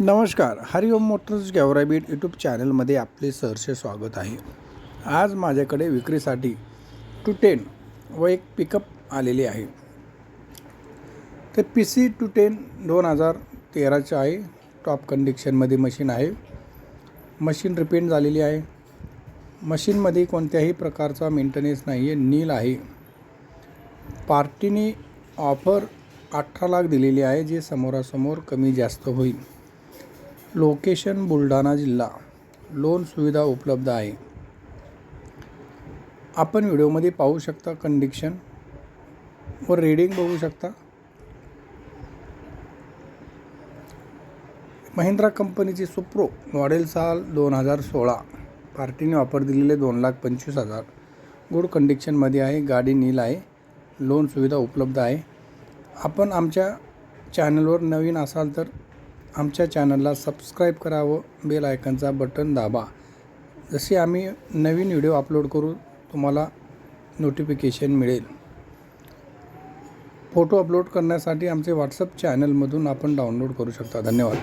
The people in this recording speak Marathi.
नमस्कार हरिओम मोटर्स गॅवराबीट यूट्यूब चॅनलमध्ये आपले सहर्ष स्वागत आहे. आज माझ्याकडे विक्रीसाठी टू टेन व एक पिकअप आलेले आहे. ते पी सी टू टेन दोन हजार तेराचं आहे. टॉप कंडिक्शनमध्ये मशीन आहे. मशीन रिपेंट झालेली आहे. मशीनमध्ये कोणत्याही प्रकारचा मेंटेनन्स नाही आहे नील आहे. पार्टीने ऑफर अठरा लाख दिलेली आहे जे समोरासमोर कमी जास्त होईल. लोकेशन बुलढाणा जिल्हा. लोन सुविधा उपलब्ध आहे. आपण व्हिडिओमध्ये पाहू शकता कंडिक्शन व रेडिंग बघू शकता. महिंद्रा कंपनीची सुप्रो मॉडेल साल दोन हजार सोळा. पार्टीने ऑफर दिलेले दोन लाख पंचवीस हजार. गुड कंडिक्शनमध्ये आहे. गाडी नील आहे. लोन सुविधा उपलब्ध आहे. आपण आमच्या चॅनलवर नवीन असाल तर आमच्या चॅनलला सबस्क्राईब करावं बेल आयकनचा बटन दाबा. जसे आम्ही नवीन व्हिडिओ अपलोड करू तुम्हाला नोटिफिकेशन मिळेल. फोटो अपलोड करण्यासाठी आमचे व्हॉट्सअप चॅनलमधून आपण डाउनलोड करू शकता. धन्यवाद.